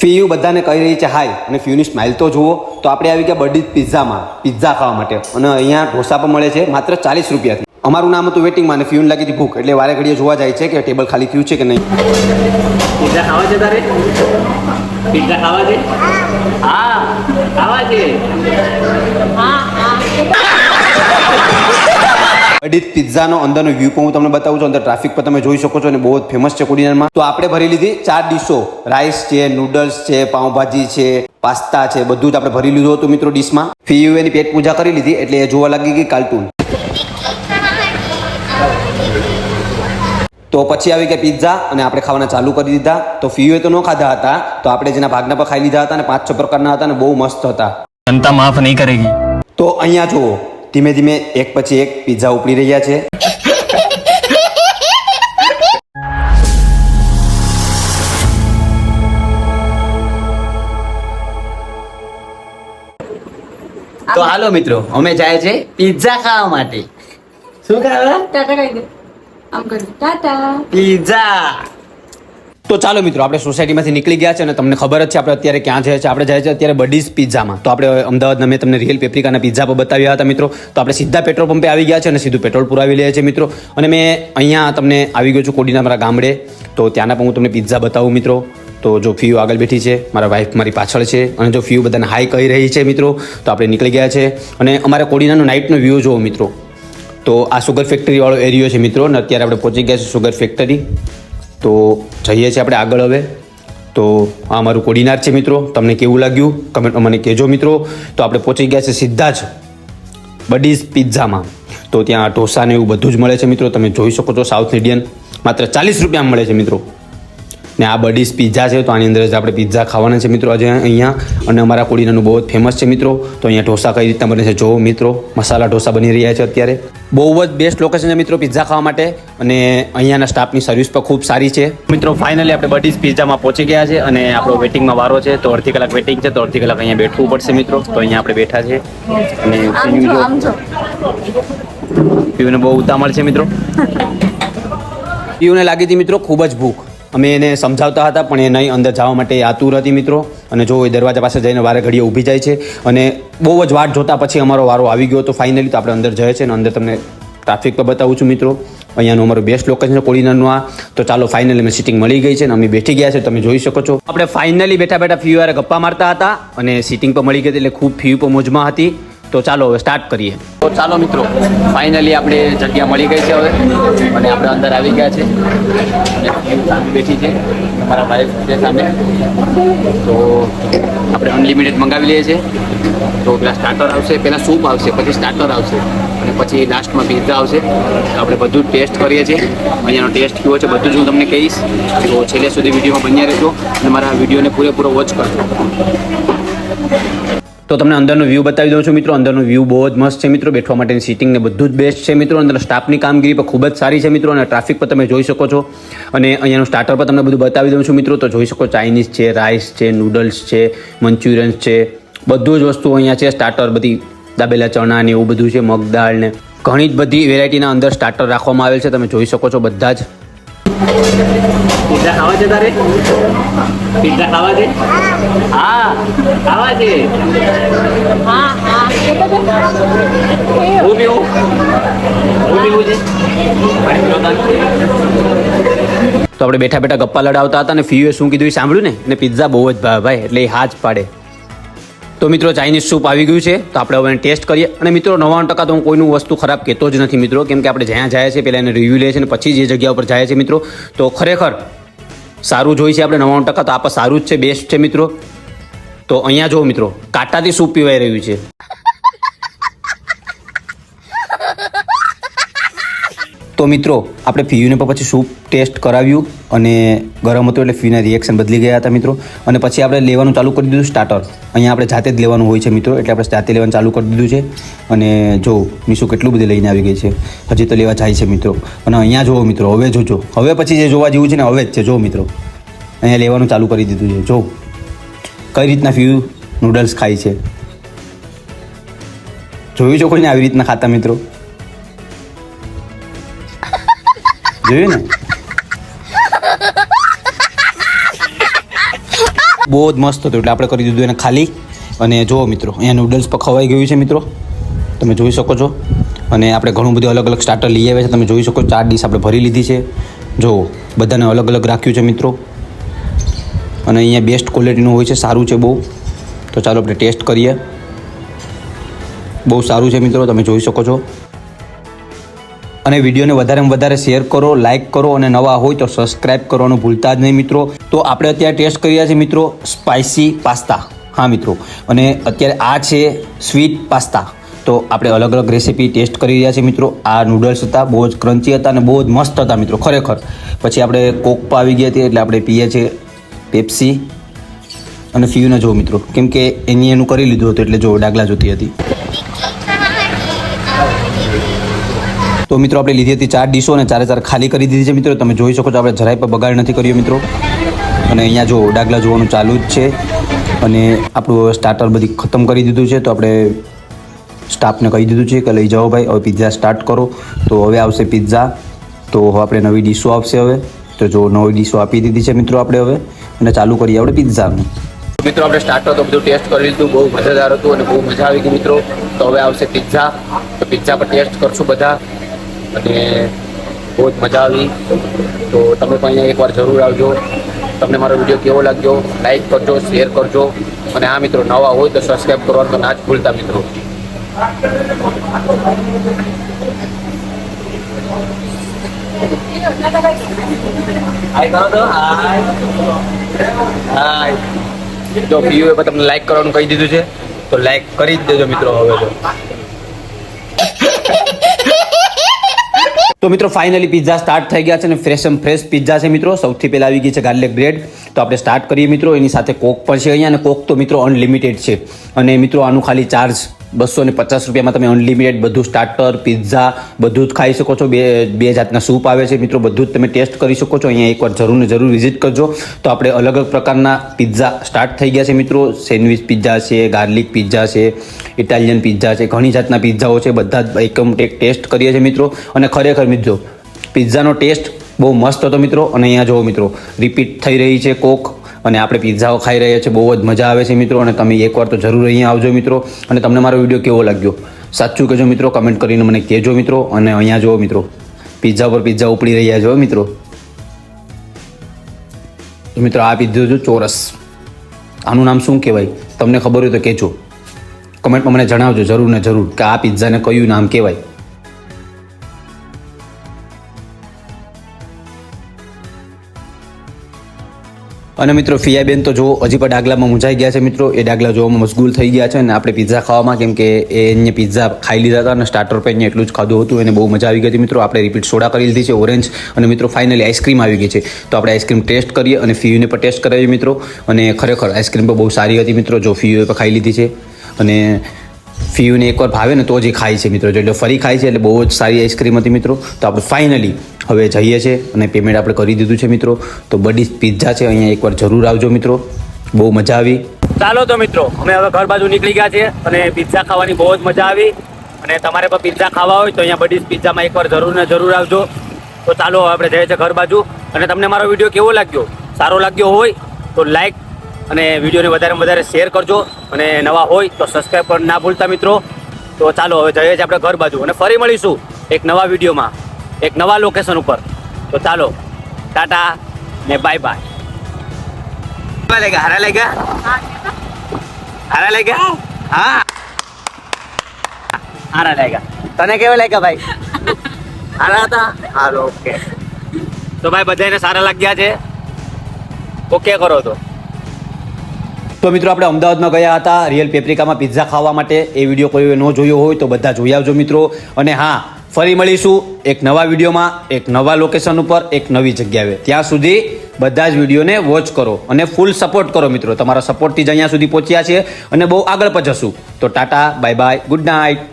ફીયુ બધાને કહી રહી છે? હાય. અને ફ્યુની સ્માઇલ તો જુઓ. તો આપણે આવી ગયા બર્ડી પિઝામાં. પિઝા ખાવા માટે. અને અહીંયા ઢોસા પણ મળે છે. માત્ર ચાલીસ રૂપિયાથી. અમારું નામ હતું વેટિંગમાં અને ફીયુને લાગી હતી ભૂખ. એટલે વારે ઘડીએ જોવા જાય છે કે ટેબલ ખાલી થયું છે કે નહીં. પિઝા ખાવા છે તારે? પિઝા ખાવા છે? હા, ખાવા છે. અડીત પિઝાનો અંદરનો વ્યૂ પણ હું તમને બતાવું છું. અંદર ટ્રાફિક પર તમે જોઈ શકો છો અને બહુ જ ફેમસ છે કુડિનરમાં તો આપણે ભરી લીધી ચાર ડીશો. રાઈસ છે નૂડલ્સ છે પાઉંભાજી છે પાસ્તા છે બધું જ આપણે ભરી લીધું હતું મિત્રો ડીશમાં. ફીયુ એની પેટ પૂજા કરી લીધી એટલે એ જોવા લાગી ગઈ કાર્ટૂન તો પછી આવી ગયા પિઝા અને આપણે ખાવાના ચાલુ કરી દીધા. તો ફીયુએ તો ન ખાધા હતા તો આપણે જેના ભાગના પર ખાઈ લીધા હતા અને પાંચ છ પ્રકારના હતા અને બહુ મસ્ત હતા. જનતા માફ નહીં કરેગી. તો અહીંયા જુઓ ધીમે ધીમે એક પછી એક પિઝા ઉપડી રહ્યા છે. તો હાલો મિત્રો અમે જાય છે પીઝા ખાવા માટે. શું ખાવા? ટાટા કહી દે આમ કરી. ટાટા. પિઝા તો ચાલો મિત્રો, આપણે સોસાયટીમાંથી નીકળી ગયા છે અને તમને ખબર જ છે આપણે અત્યારે ક્યાં જઈએ છે આપણે જાય છે અત્યારે બડીઝ પિઝામાં. તો આપણે અમદાવાદના મેં તમને રિયલ પેપ્રિકાના પિઝા પર બતાવ્યા હતા મિત્રો. તો આપણે સીધા પેટ્રોલ પંપે આવી ગયા છે અને સીધું પેટ્રોલ પુરાવી લઈએ છીએ મિત્રો. અને મેં અહીંયા તમને આવી ગયો છું કોડીના મારા ગામડે. તો ત્યાંના પણ હું તમને પિઝા બતાવું મિત્રો. તો જો ફીયુ આગળ બેઠી છે, મારા વાઈફ મારી પાછળ છે અને જો ફીયુ બધાને હાઈ કહી રહી છે મિત્રો, તો આપણે નીકળી ગયા છે. અને અમારા કોડીનાનો નાઇટનો વ્યૂ જોવો મિત્રો. તો આ સુગર ફેક્ટરીવાળો એરિયો છે મિત્રો. અને અત્યારે આપણે પહોંચી ગયા છે સુગર ફેક્ટરી તો જઈએ છીએ આપણે આગળ હવે. તો આ અમારું કોડીનાર છે મિત્રો. તમને કેવું લાગ્યું? કમેન્ટમાં મને કહેજો મિત્રો. તો આપણે પહોંચી ગયા છે સીધા જ બડીઝ પિઝામાં. તો ત્યાં ઢોસા ને એવું બધું જ મળે છે મિત્રો. તમે જોઈ શકો છો સાઉથ ઇન્ડિયન માત્ર ચાલીસ રૂપિયામાં મળે છે મિત્રો. ને આ બડીઝ પિઝા છે તો આની અંદર જ આપણે પિઝા ખાવાના છે મિત્રો આજે અહીંયા. અને અમારા કોડીનાનું બહુ જ ફેમસ છે મિત્રો. તો અહીંયા ઢોસા કઈ રીતના બને છે જો મિત્રો મસાલા ઢોસા બની રહ્યા છે અત્યારે. બહુ જ બેસ્ટ લોકેશન છે મિત્રો પિઝા ખાવા માટે. અને અહીંયાના સ્ટાફની સર્વિસ પણ ખૂબ સારી છે. મિત્રો ફાઇનલી આપણે બડીઝ પિઝામાં પહોંચી ગયા છે અને આપણો વેટિંગમાં વારો છે. તો અડધી કલાક વેટિંગ છે તો અડધી કલાક અહીંયા બેઠવું પડશે મિત્રો. તો અહીંયા આપણે બેઠા છે અને પીયુને બહુ ઉતામળ છે મિત્રો. પીયુને લાગી હતી મિત્રો ખૂબ જ ભૂખ. અમે એને સમજાવતા હતા, પણ એ નહીં, અંદર જવા માટે આતુર હતી મિત્રો. અને જો એ દરવાજા પાસે જઈને વારે ઘડીએ ઊભી જાય છે. અને બહુ જ વાટ જોતા પછી અમારો વારો આવી ગયો, તો ફાઇનલી તો આપણે અંદર જઈએ છીએ અને અંદર તમને ટ્રાફિક તો બતાવું છું મિત્રો. અહીંયાનું અમારું બેસ્ટ લોકેશન છે કોળીનારનું આ. તો ચાલો ફાઇનલી અમે સિટિંગ મળી ગઈ છે અને અમે બેઠી ગયા છે, તમે જોઈ શકો છો. આપણે ફાઇનલી બેઠા બેઠા ફી વારે ગપ્પા મારતા હતા અને સિટિંગ પર મળી ગઈ હતી એટલે ખૂબ ફી પણ મોજમાં હતી. તો ચાલો હવે સ્ટાર્ટ કરીએ. તો ચાલો મિત્રો ફાઇનલી આપણે જગ્યા મળી ગઈ છે હવે. અને આપણે અંદર આવી ગયા છે અને બેઠી છે મારા વાઈફ છે સામે. તો આપણે અનલિમિટેડ મંગાવી લઈએ છીએ. તો પેલા સ્ટાર્ટર આવશે પહેલાં સૂપ આવશે, પછી સ્ટાર્ટર આવશે. અને પછી લાસ્ટમાં પીઝા આવશે. આપણે બધું ટેસ્ટ કરીએ છીએ. અહીંયાનો ટેસ્ટ કેવો છે બધું જ હું તમને કહીશ. તો છેલ્લે સુધી વિડીયોમાં બન્યા રહેજો. અને મારા વિડીયોને પૂરેપૂરો વોચ કરજો. તો તમને અંદરનો વ્યૂ બતાવી દઉં છું મિત્રો. અંદરનો વ્યૂ બહુ જ મસ્ત છે મિત્રો. બેઠવા માટેની સીટિંગ ને બધું જ બેસ્ટ છે મિત્રો. અંદર સ્ટાફની કામગીરી પણ ખૂબ જ સારી છે મિત્રો. અને ટ્રાફિક પર તમે જોઈ શકો છો. અને અહીંયાનું સ્ટાર્ટર પર તમને બધું બતાવી દઉં છું મિત્રો. તો જોઈ શકો ચાઇનીઝ છે રાઈસ છે નૂડલ્સ છે મંચુરિયન્સ છે. બધું જ વસ્તુઓ અહીંયા છે. સ્ટાર્ટર બધી દાબેલા ચણા ને એવું બધું છે. મગ દાળ ને ઘણી જ બધી વેરાયટીના અંદર સ્ટાર્ટર રાખવામાં આવેલ છે. તમે જોઈ શકો છો બધા જ પિઝા ખાવા છે તારે? પિઝા ખાવા છે? હા ખાવા છે. હા પીવું? હું પીવું છે? તો આપણે બેઠા બેઠા ગપ્પા લડાવતા હતા અને ફીયુએ શું કીધું એ સાંભળ્યું ને? અને પિઝા બહુ જ ભાવે ભાઈ એટલે એ હા પાડે. તો મિત્રો, ચાઇનીઝ સૂપ આવી ગયું છે, તો આપણે હવે ટેસ્ટ કરીએ. અને મિત્રો, નવ્વાણું ટકા તો હું કોઈનું વસ્તુ ખરાબ કહેતો જ નથી મિત્રો, કેમ કે આપણે જ્યાં જાય છે, પહેલાં એને રિવ્યૂ લે છે અને પછી જે જગ્યા ઉપર જાય છે મિત્રો. તો ખરેખર સારું જોઈ છે આપણે નવ્વાણું ટકા, તો આપણે સારું જ છે બેસ્ટ છે મિત્રો. તો અહીંયા જુઓ મિત્રો, કાંટાથી સૂપ પીવાઈ રહ્યું છે. તો મિત્રો, આપણે પીયુને પછી સૂપ ટેસ્ટ કરાવ્યું. અને ગરમ હતું એટલે ફીના રિએક્શન બદલી ગયા હતા મિત્રો. અને પછી આપણે લેવાનું ચાલુ કરી દીધું સ્ટાર્ટર અહીંયા આપણે જાતે જ લેવાનું હોય છે મિત્રો, એટલે આપણે જાતે લેવાનું ચાલુ કરી દીધું છે. અને જો મીસુ કેટલું બધું લઈને આવી ગઈ છે. હજી તો લેવા જાય છે મિત્રો. અને અહીંયા જુઓ મિત્રો, હવે જોજો. હવે પછી જે જોવા જેવું છે ને, હવે જ છે. જો મિત્રો. અહીંયા લેવાનું ચાલુ કરી દીધું છે. જો. કઈ રીતના ફ્યુ નૂડલ્સ ખાય છે. જોયું છો કોઈને આવી રીતના ખાતા મિત્રો? જોયું ને? બહુ જ મસ્ત હતું એટલે આપણે કરી દીધું એને ખાલી. અને જુઓ મિત્રો, અહીંયા નૂડલ્સ પખવાઈ ખવાઈ ગયું છે મિત્રો. તમે જોઈ શકો છો. અને આપણે ઘણું બધું અલગ અલગ સ્ટાર્ટર લઈ આવ્યા છે. તમે જોઈ શકો ચાર ડીશ આપણે ભરી લીધી છે. જો બધાને અલગ અલગ રાખ્યું છે મિત્રો. અને અહીંયા બેસ્ટ ક્વોલિટીનું હોય છે, સારું છે બહુ. તો ચાલો આપણે ટેસ્ટ કરીએ. બહુ સારું છે મિત્રો, તમે જોઈ શકો છો. અને વિડીયોને વધારેમાં વધારે શેર કરો લાઇક કરો અને નવા હોય તો સબસ્ક્રાઇબ કરવાનું ભૂલતા જ નહીં મિત્રો. તો આપણે અત્યારે ટેસ્ટ કરી રહ્યા છીએ મિત્રો સ્પાઇસી પાસ્તા હા મિત્રો, અને અત્યારે આ છે સ્વીટ પાસ્તા તો આપણે અલગ અલગ રેસીપી ટેસ્ટ કરી રહ્યા છીએ મિત્રો. આ નૂડલ્સ હતા, બહુ જ ક્રન્ચી હતા અને બહુ જ મસ્ત હતા મિત્રો, ખરેખર. પછી આપણે કોક પણ આવી ગયા હતી એટલે આપણે પીએ છીએ પેપ્સી અને ફ્યુને જો મિત્રો, કેમ કે એની એનું કરી લીધું હતું એટલે જો ડાગલા જોતી હતી. તો મિત્રો આપણે લીધી હતી ચાર ડીશો અને ચારે ચાર ખાલી કરી દીધી છે મિત્રો. તમે જોઈ શકો છો આપણે જરાય પણ બગાડ નથી કર્યો મિત્રો. અને અહીંયા જો ડાગલા જોવાનું ચાલુ જ છે. અને આપણું સ્ટાર્ટર બધી ખતમ કરી દીધું છે. તો આપણે સ્ટાફને કહી દીધું છે કે લઈ જાઓ ભાઈ, હવે પિઝા સ્ટાર્ટ કરો. તો હવે આવશે પિઝા તો હવે આપણે નવી ડીશો આવશે હવે. તો જો નવી ડીશો આપી દીધી છે મિત્રો આપણે હવે. અને ચાલુ કરીએ આપણે પિઝાનું મિત્રો, આપણે સ્ટાર્ટર તો બધું ટેસ્ટ કરી લીધું. બહુ મજેદાર હતું અને બહુ મજા આવી ગઈ મિત્રો. તો હવે આવશે પિઝા તો પિઝા પર ટેસ્ટ કરશું બધા. અને બહુ જ મજા આવી. તો તમે પણ અહીંયા એકવાર જરૂર આવજો. તમને મારો વીડિયો કેવો લાગ્યો લાઈક કરજો શેર કરજો. અને આ મિત્રો નવા હોય તો સબસ્ક્રાઈબ કરવાનું તો ના જ ભૂલતા મિત્રો. જો પીયુ એ તમને લાઈક કરવાનું કહી દીધું છે તો લાઈક કરી જ દેજો મિત્રો હવે તો. તો મિત્રો ફાઇનલી પિઝા સ્ટાર્ટ થઈ ગયા છે અને ફ્રેશ એમ ફ્રેશ પિઝા છે મિત્રો. સૌથી પહેલાં આવી ગઈ છે ગાર્લિક બ્રેડ તો આપણે સ્ટાર્ટ કરીએ મિત્રો. એની સાથે કોક પણ છે અહીંયા અને કોક તો મિત્રો અનલિમિટેડ છે. અને મિત્રો, આનું ખાલી ચાર્જ બસો ને પચાસ રૂપિયામાં તમે અનલિમિટેડ બધું સ્ટાર્ટર પિઝા બધું જ ખાઈ શકો છો. બે બે જાતના સૂપ આવે છે મિત્રો, બધું જ તમે ટેસ્ટ કરી શકો છો. અહીંયા એકવાર જરૂર ને જરૂર વિઝિટ કરજો. તો આપણે અલગ અલગ પ્રકારના પિઝા સ્ટાર્ટ થઈ ગયા છે મિત્રો. સેન્ડવિચ પિઝા છે ગાર્લિક પિઝા છે ઇટાલિયન પિઝા છે, ઘણી જાતના પિઝાઓ છે. બધા જ એકમ ટેસ્ટ કરીએ છીએ મિત્રો. અને ખરેખર મિત્રો પિઝાનો ટેસ્ટ બહુ મસ્ત હતો મિત્રો. અને અહીંયા જુઓ મિત્રો રિપીટ થઈ રહી છે કોક અને આપણે પિઝાઓ ખાઈ રહ્યા છીએ. બહુ જ મજા આવે છે મિત્રો અને તમે એકવાર તો જરૂર અહીંયા આવજો મિત્રો. અને તમને મારો વીડિયો કેવો લાગ્યો? સાચું કહેજો મિત્રો કમેન્ટ કરીને મને કહેજો મિત્રો. અને અહીંયા જુઓ મિત્રો પિઝા પર પિઝા ઉપડી રહ્યા છો મિત્રો. મિત્રો આ પીધો જો ચોરસ. આનું નામ શું કહેવાય? તમને ખબર હોય તો કહેજો. કમેન્ટમાં મને જણાવજો જરૂર ને જરૂર કે આ પિઝાને કયું નામ કહેવાય? અને મિત્રો, ફિયાબેન તો જો હજી પણ ડાગલામાં મૂંઝાઈ ગયા છે મિત્રો. એ ડાગલા જોવામાં મશગુલ થઈ ગયા છે અને આપણે પિઝા ખાવામાં, કેમ કે એને પિઝા ખાઈ લીધા હતા અને સ્ટાર્ટર પર એને એટલું જ ખાધું હતું, એને બહુ મજા આવી ગઈ હતી મિત્રો. આપણે રિપીટ સોડા કરી લીધી છે ઓરેન્જ અને મિત્રો ફાઇનલી આઈસ્ક્રીમ આવી ગઈ છે. તો આપણે આઈસ્ક્રીમ ટેસ્ટ કરીએ અને ફીયુને પણ ટેસ્ટ કરાવીએ મિત્રો. અને ખરેખર આઈસ્ક્રીમ પણ બહુ સારી હતી મિત્રો, જો ફીયુએ પણ ખાઈ લીધી છે. અને ફીયુને એકવાર ભાવે ને તો જ ખાય છે મિત્રો. એટલે ફરી ખાય છે એટલે બહુ જ સારી આઈસ્ક્રીમ હતી મિત્રો. તો આપણે ફાઇનલી હવે જઈએ છીએ અને પેમેન્ટ આપણે કરી દીધું છે મિત્રો. તો બડી પિઝા છે, અહીંયા એકવાર જરૂર આવજો મિત્રો. બહુ મજા આવી. ચાલો તો મિત્રો, અમે હવે ઘર બાજુ નીકળી ગયા છીએ અને પિઝા ખાવાની બહુ જ મજા આવી. અને તમારે પણ પિઝા ખાવા હોય તો અહીંયા બડીઝ પિઝામાં એકવાર જરૂર ને જરૂર આવજો. તો ચાલો આપણે જઈએ છીએ ઘર બાજુ. અને તમને મારો વીડિયો કેવો લાગ્યો? સારો લાગ્યો હોય તો લાઈક અને વિડીયોને વધારે વધારે શેર કરજો. અને નવા હોય તો સબસ્ક્રાઈબ પણ ના ભૂલતા મિત્રો. તો ચાલો હવે જઈએ છીએ આપણે ઘર બાજુ અને ફરી મળીશું એક નવા વિડીયોમાં એક નવા લોકેશન ઉપર. તો ચાલો ટાટા ને બાય બાય લેગા હારા લેગા હારા લેગા હા. હારા લાગ્યા. તને કેવા લાગ્યા ભાઈ? હારા હતા? હાલો ઓકે તો ભાઈ બધાને સારા લાગ્યા છે. ઓકે કરો તો. તો મિત્રો આપણે અમદાવાદમાં ગયા હતા રિયલ પેપ્રિકામાં પિઝા ખાવા માટે. એ વીડિયો કોઈ ન જોયો હોય તો બધા જોઈ આવજો મિત્રો. અને હા, ફરી મળીશું એક નવા વિડીયોમાં, એક નવા લોકેશન ઉપર, એક નવી જગ્યાએ. ત્યાં સુધી બધા જ વિડીયોને વોચ કરો અને ફૂલ સપોર્ટ કરો મિત્રો. તમારા સપોર્ટથી જ અહીંયા સુધી પહોંચ્યા છે અને બહુ આગળ પણ જશું. તો tata bye bye good night